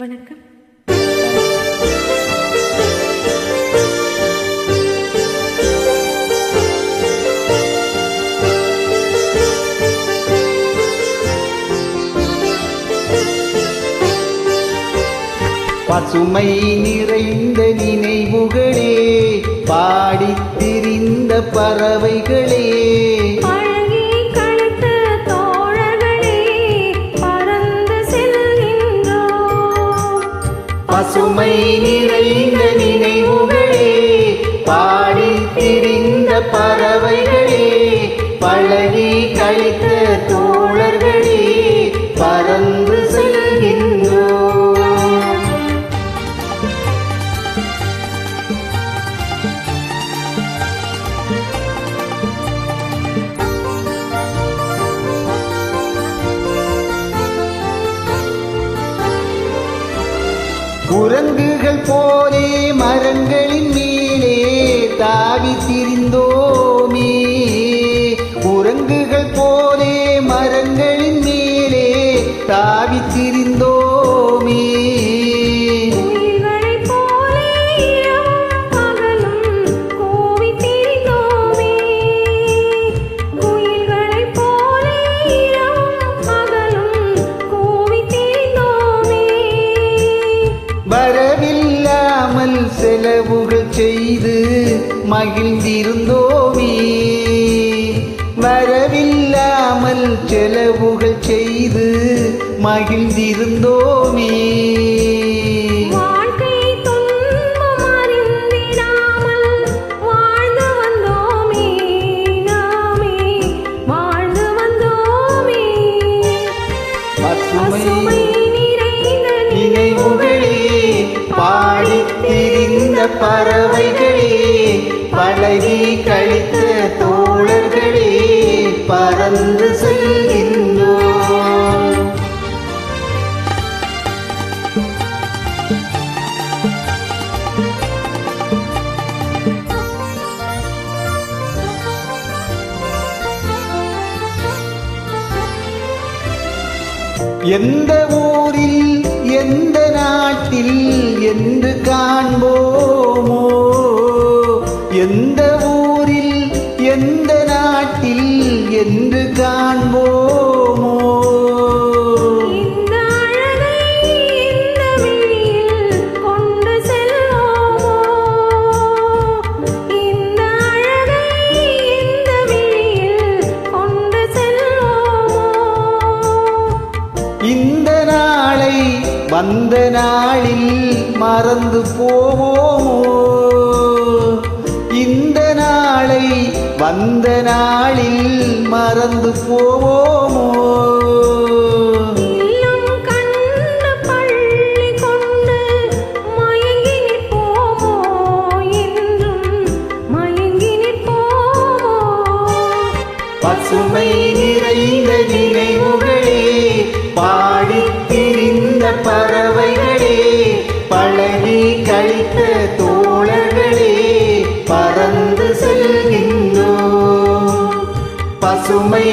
வணக்கம். பசுமை நிறைந்த நினைவுகளே பாடித்திரிந்த பறவைகளே. பசுமை நிறைந்த நினைவுகளே பாடி திரிந்த பறவைகளே பழகி குரங்குகள் போலே மரங்களின் மேலே தாவி திரிந்தோ வரவில்லாமல் செலவுகள் செய்து மகிழ்ந்திருந்தோமே. வரவில்லாமல் செலவுகள் செய்து மகிழ்ந்திருந்தோமே. பறவைகளே பழகி கழித்த தோழர்களே பறந்து செல்கின்றோம். எந்த ஊரில் எந்த நாட்டில் என்று காண்போம். கொண்டு செல்வோமோ? இந்த நாளை வந்த நாளில் மறந்து போவோமோ? வந்த நாளில் மறந்து போவோமோ? பசுமை நிறைந்த நினைவுகளே பாடித் திரிந்த பறவைகளே பழகி கழித்த பசுமை